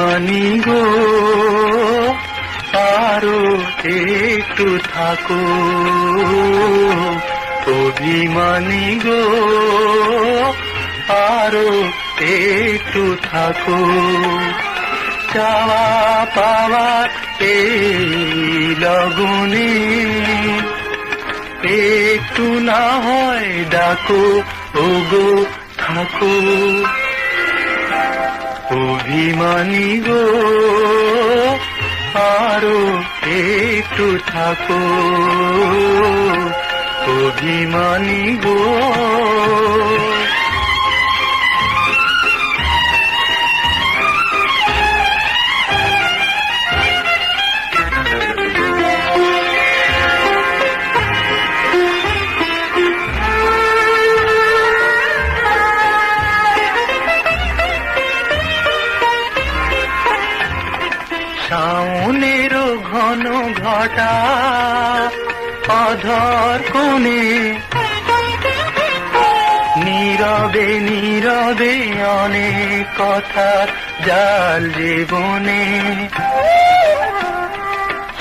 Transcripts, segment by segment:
অভিমানী গো, আরও একটু থাকো। অভিমানী গো, আরও একটু থাকো। চাওয়া পাওয়ার এই লগনে, একটু না হয় ডাকো, ওগো থাকো। অভিমানী গো আরও একটু থাকো। অভিমানী গো শাওনের ঘন ঘটা অধর কোণে। নীরবে নীরবে অনেক কথা জাল জীবনে।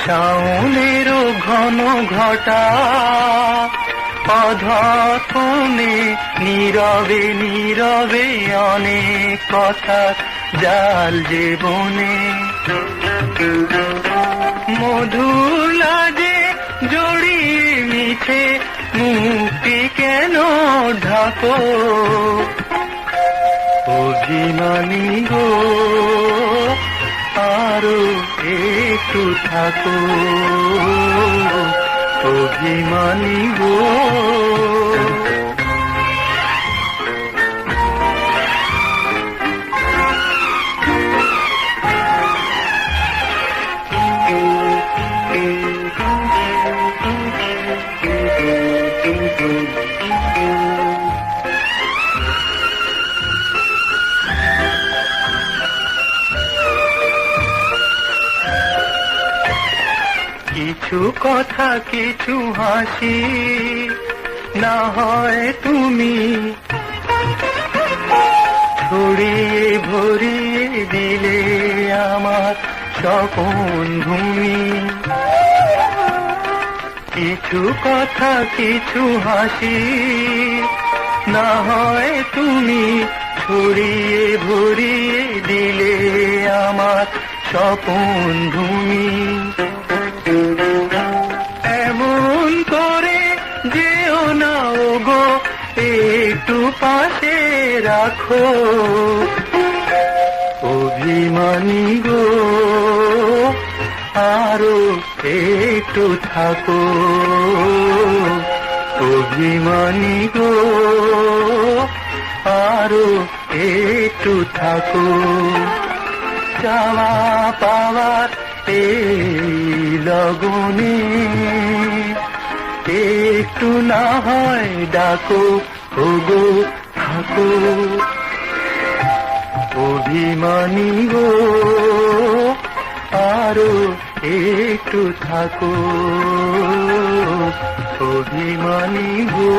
শাওনের ঘন ঘটা কোণে। নীরবে নীরবে অনেক কথা জাল জীবনে। ঢাকো অভিমানী গো আরও একটু থাকো। অভিমানী গো। কিছু কথা, কিছু হাসি না হয় তুমি। ছড়িয়ে ভরিয়ে দিলে আমার স্বপন ভূমি। কিছু কথা, কিছু হাসি না হয় তুমি। ছড়িয়ে ভরিয়ে দিলে আমার স্বপন ভূমি। যেও না গো একটু পাশে রাখো। অভিমানী গো, আরও একটু থাকো। অভিমানী গো, আরও একটু থাকো। চাওয়া পাওয়ার এই লগনে একটু না হয় ডাকো ওগো থাকো। অভিমানী গো আরও একটু থাকো। অভিমানী গো।